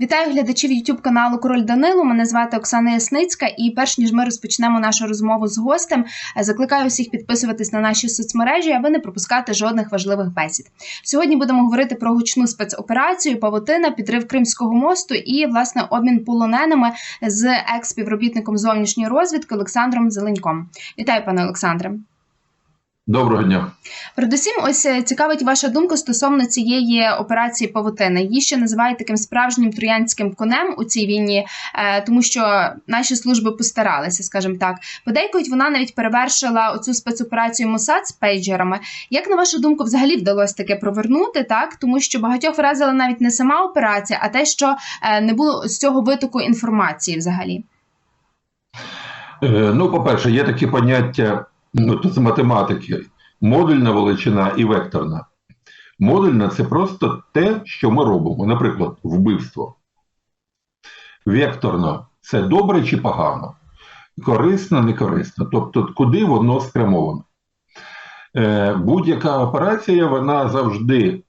Вітаю глядачів YouTube каналу Король Данило. Мене звати Оксана Ясницька. І перш ніж ми розпочнемо нашу розмову з гостем, е, закликаю всіх підписуватись на наші соцмережі, аби не пропускати жодних важливих бесід. Сьогодні будемо говорити про гучну спецоперацію, павутина, підрив Кримського мосту і власне обмін полоненими з екс-співробітником зовнішньої розвідки Олександром Зеленьком. Вітаю, пане Олександре. Доброго дня. Передусім, ось е, цікавить ваша думка стосовно цієї операції павутини. Її ще називають таким справжнім троянським конем у цій війні, е, тому що наші служби постаралися, скажімо так. Подейкують вона навіть перевершила оцю спецоперацію Мосад з пейджерами. Як на вашу думку, взагалі вдалося таке провернути, так тому що багатьох вразила навіть не сама операція, а те, що е, не було з цього витоку інформації взагалі. Ну, по-перше, є такі поняття ну, з математики: модульна величина і векторна. Модульна це просто те, що ми робимо. Наприклад, вбивство. Векторно це добре чи погано, корисно, не корисно. Тобто, куди воно спрямовано. Е, Будь-яка операція вона завжди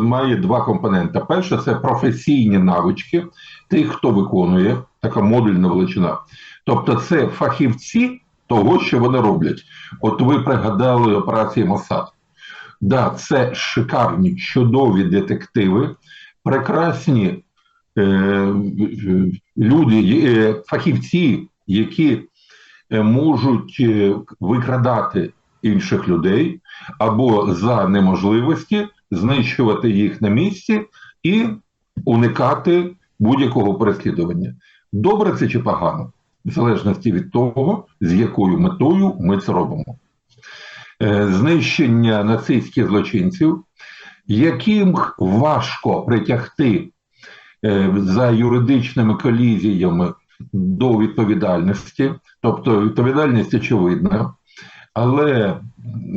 має два компоненти. Перше, це професійні навички тих, хто виконує така модульна величина. Тобто, це фахівці того, що вони роблять. От ви пригадали операції Мосад. Да, це шикарні, чудові детективи, прекрасні е, люди, е, фахівці, які е, можуть е, викрадати інших людей або за неможливості знищувати їх на місці і уникати будь-якого переслідування. Добре це чи погано? В залежності від того, з якою метою ми це робимо. Е, знищення нацистських злочинців, яким важко притягти е, за юридичними колізіями до відповідальності, тобто відповідальність очевидна, але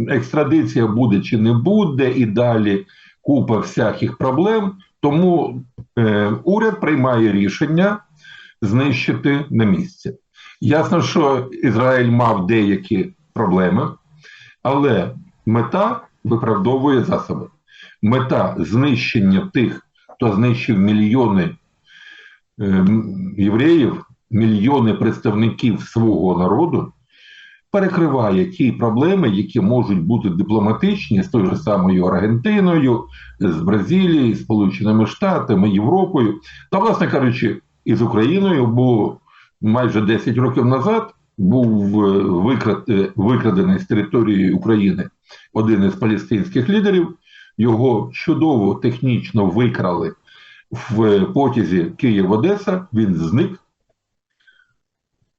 екстрадиція буде чи не буде, і далі купа всяких проблем. Тому е, уряд приймає рішення знищити на місці. Ясно, що Ізраїль мав деякі проблеми, але мета виправдовує засоби. Мета знищення тих, хто знищив мільйони е, євреїв, мільйони представників свого народу, перекриває ті проблеми, які можуть бути дипломатичні з тою ж самою Аргентиною, з Бразилією, Сполученими Штатами, Європою, та, власне кажучи, і з Україною, бо майже 10 років назад був е, е, викрадений з території України один із палестинських лідерів. Його чудово технічно викрали в потязі Київ-Одеса, він зник.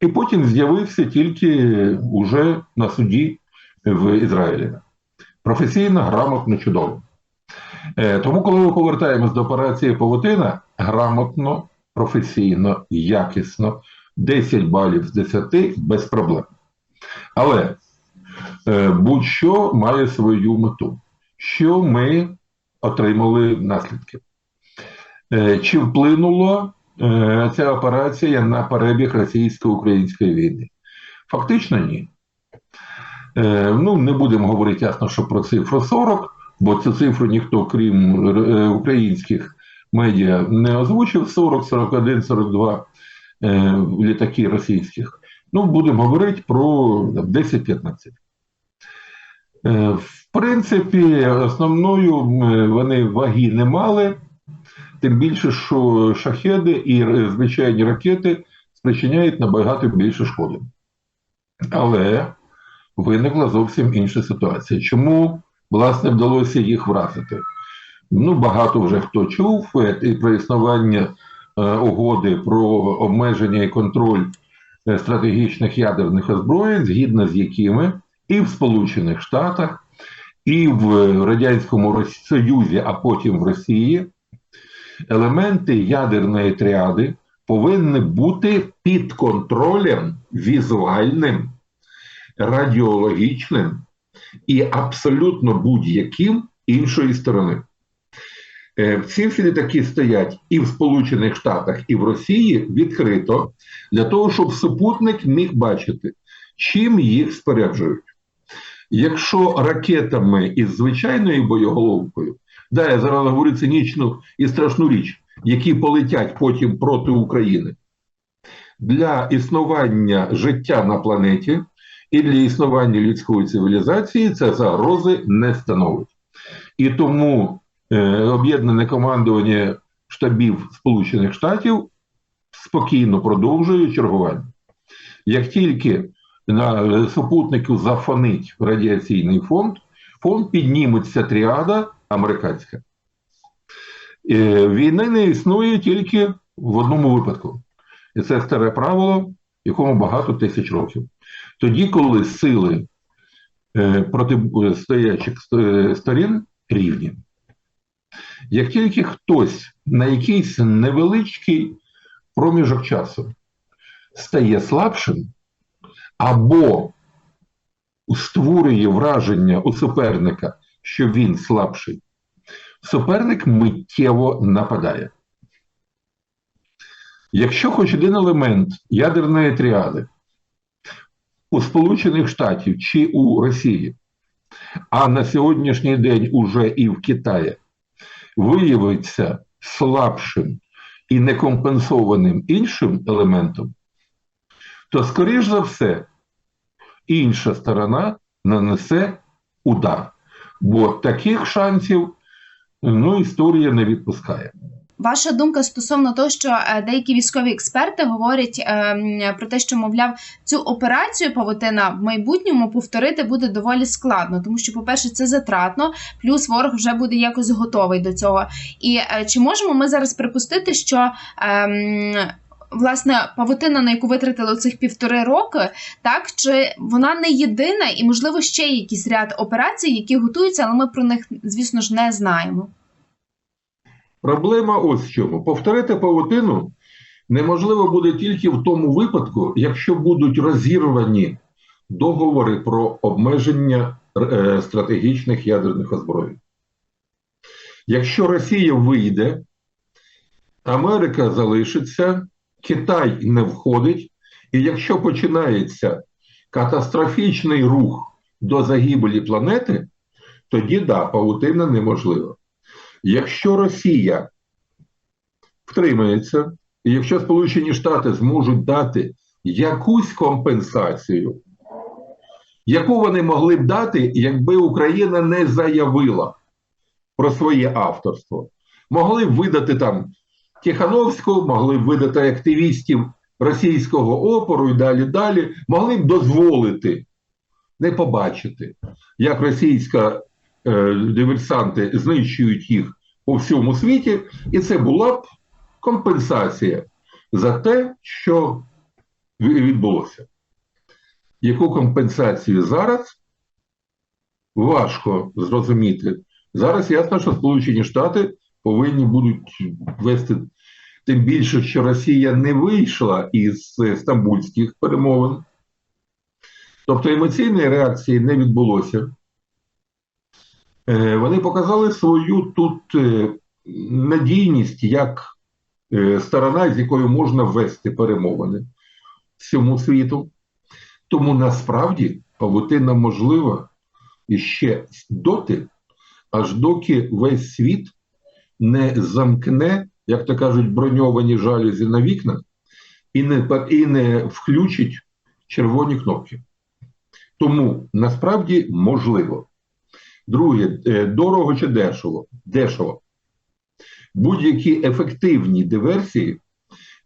І потім з'явився тільки уже на суді в Ізраїлі. Професійно, грамотно, чудово. Е, тому, коли ми повертаємось до операції Павутина, грамотно, професійно, якісно, 10 балів з 10 без проблем. Але е, будь-що має свою мету. Що ми отримали наслідки? Е, чи вплинула е, ця операція на перебіг російсько-української війни? Фактично ні. Ну, Не будемо говорити ясно, що про цифру 40, бо цю цифру ніхто, крім українських медіа, не озвучив 40, 41, 42 е, літаки російських. Ну, будемо говорити про 10-15. Е, в принципі, основною вони ваги не мали, тим більше, що шахеди і звичайні ракети спричиняють набагато більше шкоди. Але виникла зовсім інша ситуація. Чому, власне, вдалося їх вразити? Ну, багато вже хто чув е, про існування е, угоди про обмеження і контроль е, стратегічних ядерних озброєнь, згідно з якими і в Сполучених Штатах, і в Радянському Союзі, а потім в Росії, елементи ядерної тріади повинні бути під контролем візуальним, радіологічним і абсолютно будь-яким іншої сторони. Е, ці всі літаки стоять і в Сполучених Штатах, і в Росії відкрито для того, щоб супутник міг бачити, чим їх споряджують. Якщо ракетами із звичайною боєголовкою, да, я зараз говорю цинічну і страшну річ, які полетять потім проти України, для існування життя на планеті і для існування людської цивілізації це загрози не становить. І тому об'єднане командування штабів Сполучених Штатів спокійно продовжує чергування. Як тільки на супутнику зафонить радіаційний фонд, фонд підніметься тріада американська. Е, Війни не існує тільки в одному випадку. І це старе правило, якому багато тисяч років. Тоді, коли сили е, протистоячих сторін рівні. Як тільки хтось на якийсь невеличкий проміжок часу стає слабшим, або створює враження у суперника, що він слабший, суперник миттєво нападає. Якщо хоч один елемент ядерної тріади у Сполучених Штатів чи у Росії, а на сьогоднішній день уже і в Китаї, виявиться слабшим і некомпенсованим іншим елементом, то, скоріш за все, інша сторона нанесе удар. Бо таких шансів ну, історія не відпускає. Ваша думка стосовно того, що е, деякі військові експерти говорять е, про те, що мовляв цю операцію павутина в майбутньому повторити буде доволі складно, тому що, по-перше, це затратно, плюс ворог вже буде якось готовий до цього. І е, чи можемо ми зараз припустити, що ем, власне павутина, на яку витратили цих півтори роки, так чи вона не єдина, і можливо ще якийсь ряд операцій, які готуються, але ми про них, звісно ж, не знаємо. Проблема ось в чому. Повторити павутину неможливо буде тільки в тому випадку, якщо будуть розірвані договори про обмеження е, стратегічних ядерних озброєнь. Якщо Росія вийде, Америка залишиться, Китай не входить, і якщо починається катастрофічний рух до загибелі планети, тоді да, павутина неможлива. Якщо Росія втримається, і якщо Сполучені Штати зможуть дати якусь компенсацію, яку вони могли б дати, якби Україна не заявила про своє авторство, могли б видати там Тихановську, могли б видати активістів російського опору і далі далі, могли б дозволити не побачити, як російська диверсанти знищують їх по всьому світі, і це була б компенсація за те, що відбулося. Яку компенсацію зараз важко зрозуміти. Зараз ясно, що Сполучені Штати повинні будуть вести, тим більше, що Росія не вийшла із стамбульських перемовин. Тобто емоційної реакції не відбулося. Е, Вони показали свою тут е, надійність як е, сторона, з якою можна вести перемовини всьому світу. Тому насправді павутина можлива іще доти, аж доки весь світ не замкне, як то кажуть, броньовані жалюзі на вікнах і не, і не включить червоні кнопки. Тому насправді можливо. Друге, е, дорого чи дешево? Дешево. Будь-які ефективні диверсії,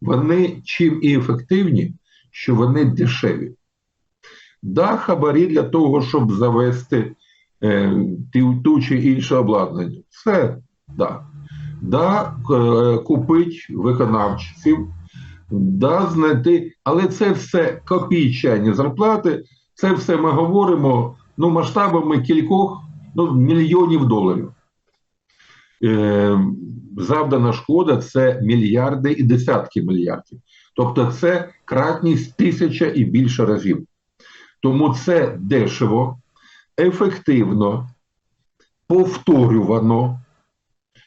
вони чим і ефективні, що вони дешеві. Да, хабарі для того, щоб завести е, ту, чи інше обладнання. Це да. Да, е, купить виконавців, да, знайти, але це все копійчані зарплати, це все ми говоримо ну, масштабами кількох ну, мільйонів доларів. Е, завдана шкода це мільярди і десятки мільярдів. Тобто це кратність тисяча і більше разів. Тому це дешево, ефективно, повторювано.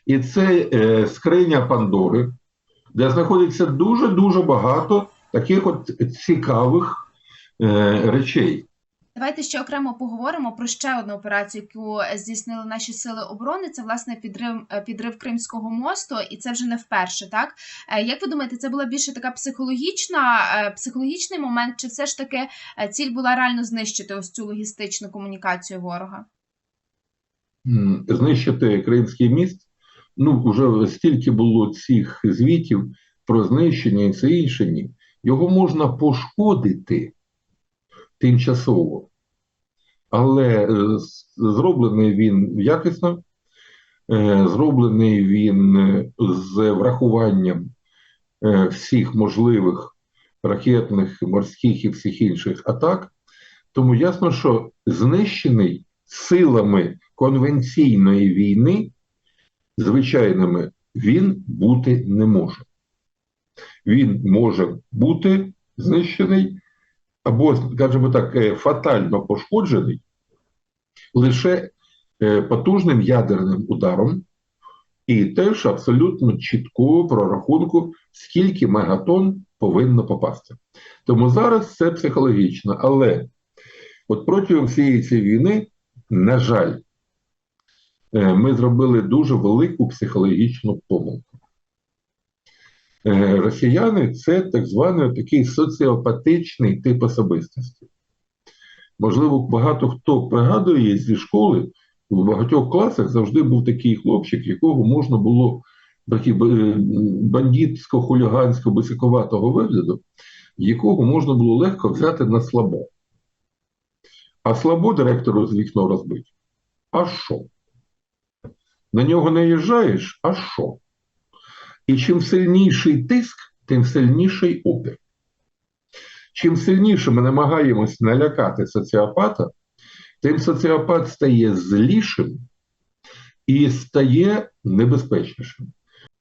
І це е, скриня Пандори, де знаходиться дуже-дуже багато таких от цікавих е, речей. Давайте ще окремо поговоримо про ще одну операцію, яку здійснили наші сили оборони. Це власне підрив е, підрив Кримського мосту, і це вже не вперше. Так Е, як ви думаєте, це була більше така психологічна, е, психологічний момент, чи все ж таки е, ціль була реально знищити ось цю логістичну комунікацію ворога? Знищити Кримський міст. Ну, вже стільки було цих звітів про знищення і все інше. Його можна пошкодити тимчасово, але е, зроблений він якісно, е, зроблений він е, з врахуванням всіх можливих ракетних, морських і всіх інших атак. Тому ясно, що знищений силами конвенційної війни, звичайними, він бути не може. Він може бути знищений або, скажімо так, е, фатально пошкоджений лише е, потужним ядерним ударом, і теж абсолютно чіткого прорахунку, скільки мегатон повинно попасти. Тому зараз це психологічно, але от протягом всієї цієї війни, на жаль, е, ми зробили дуже велику психологічну помилку. Е, Росіяни це так званий такий соціопатичний тип особистості. Можливо, багато хто пригадує зі школи, в багатьох класах завжди був такий хлопчик, якого можна було е, бандитсько-хулігансько бисиковатого вигляду, якого можна було легко взяти на слабо. А слабо директору з вікно розбить. А що? На нього не їжджаєш, а що? І чим сильніший тиск, тим сильніший опір. Чим сильніше ми намагаємось налякати соціопата, тим соціопат стає злішим і стає небезпечнішим.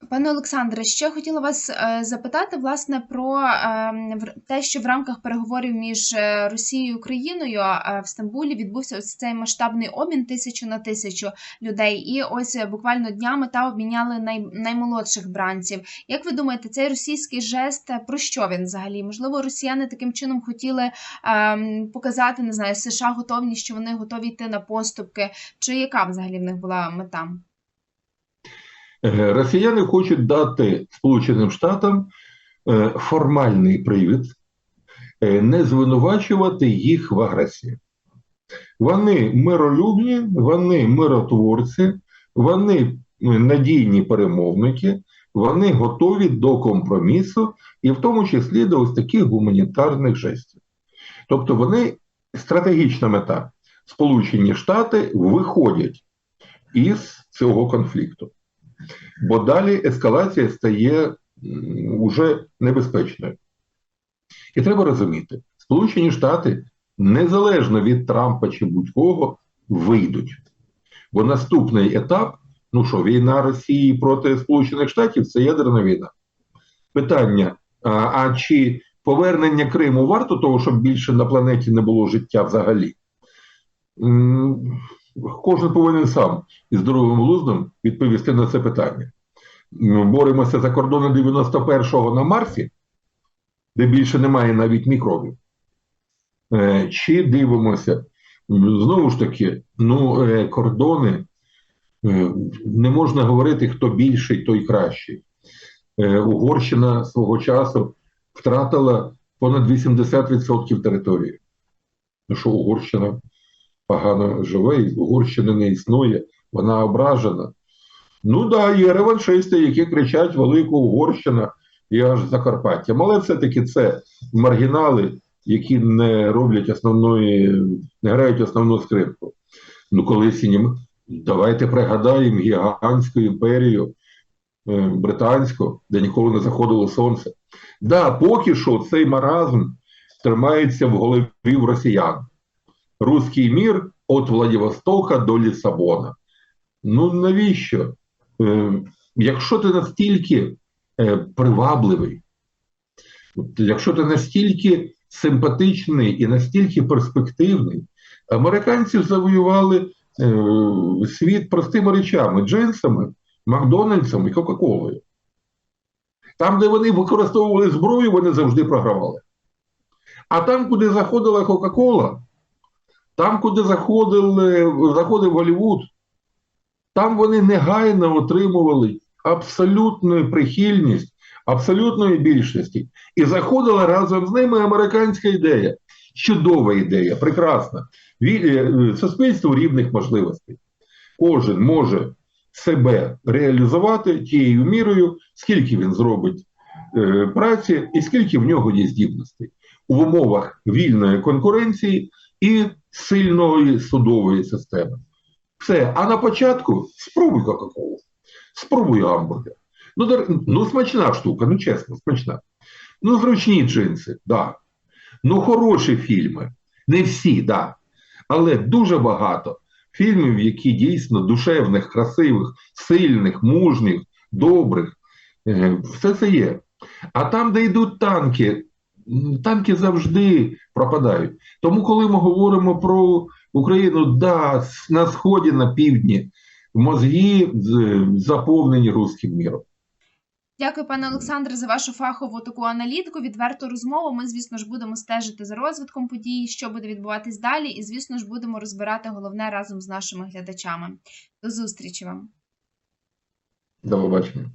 Пане Олександре, ще хотіла вас е, запитати власне про е, в- те, що в рамках переговорів між е, Росією і Україною е, в Стамбулі відбувся ось цей масштабний обмін тисячу на тисячу людей. І ось буквально днями та обміняли най, наймолодших бранців. Як ви думаєте, цей російський жест про що він взагалі? Можливо, росіяни таким чином хотіли е, показати, не знаю, США готовність, що вони готові йти на поступки, чи яка взагалі в них була мета? Е, Росіяни хочуть дати Сполученим Штатам е, формальний привід е, не звинувачувати їх в агресії. Вони миролюбні, вони миротворці, вони надійні перемовники, вони готові до компромісу, і в тому числі до ось таких гуманітарних жестів. Тобто вони стратегічна мета. Сполучені Штати виходять із цього конфлікту. Бо далі ескалація стає уже небезпечною. І треба розуміти, Сполучені Штати незалежно від Трампа чи будь-кого вийдуть. Бо наступний етап, ну що, війна Росії проти Сполучених Штатів це ядерна війна. Питання: а, а чи повернення Криму варто того, щоб більше на планеті не було життя взагалі? Кожен повинен сам із здоровим глуздом відповісти на це питання. Боремося за кордоном 91-го на Марсі, де більше немає навіть мікробів. Е, Чи дивимося, знову ж таки, ну, е, кордони е, не можна говорити, хто більший, той кращий. Угорщина свого часу втратила понад 80% території. Ну що Угорщина погано живе, і Угорщини не існує, вона ображена. Ну да, є реваншисти, які кричать Велику Угорщина і аж Закарпаття. Але все-таки це маргінали, які не роблять основної, не грають основну скрипку. Ну, колись нім- давайте пригадаємо гігантську імперію е, британську, де ніколи не заходило сонце. Да, поки що цей маразм тримається в голові в росіян. Руський мір від Владивостока до Лісабона. Ну навіщо? Е, якщо ти настільки е, привабливий, якщо ти настільки симпатичний і настільки перспективний, американці завоювали е, світ простими речами: джинсами, Макдональдсом і Кока-Колою. Там, де вони використовували зброю, вони завжди програвали. А там, куди заходила Кока-Кола, Там, куди заходили, заходив Голлівуд, там вони негайно отримували абсолютну прихильність абсолютної більшості. І заходила разом з ними американська ідея. Чудова ідея, прекрасна. Е, Суспільство рівних можливостей. Кожен може себе реалізувати тією мірою, скільки він зробить е, праці і скільки в нього є здібностей у умовах вільної конкуренції і сильної судової системи. Все. А на початку спробуй Кока-Колу, спробуй гамбургер. Ну, ну, смачна штука, ну чесно, смачна. Ну, зручні джинси, да. Ну, хороші фільми. Не всі, да. Але дуже багато фільмів, які дійсно душевних, красивих, сильних, мужніх, добрих. Е, Все це є. А там, де йдуть танки, танки завжди пропадають. Тому, коли ми говоримо про Україну, да, на сході, на півдні, мозги заповнені руським міром. Дякую, пане Олександре, за вашу фахову таку аналітику, відверту розмову. Ми, звісно ж, будемо стежити за розвитком подій, що буде відбуватись далі, і, звісно ж, будемо розбирати головне разом з нашими глядачами. До зустрічі вам. До побачення.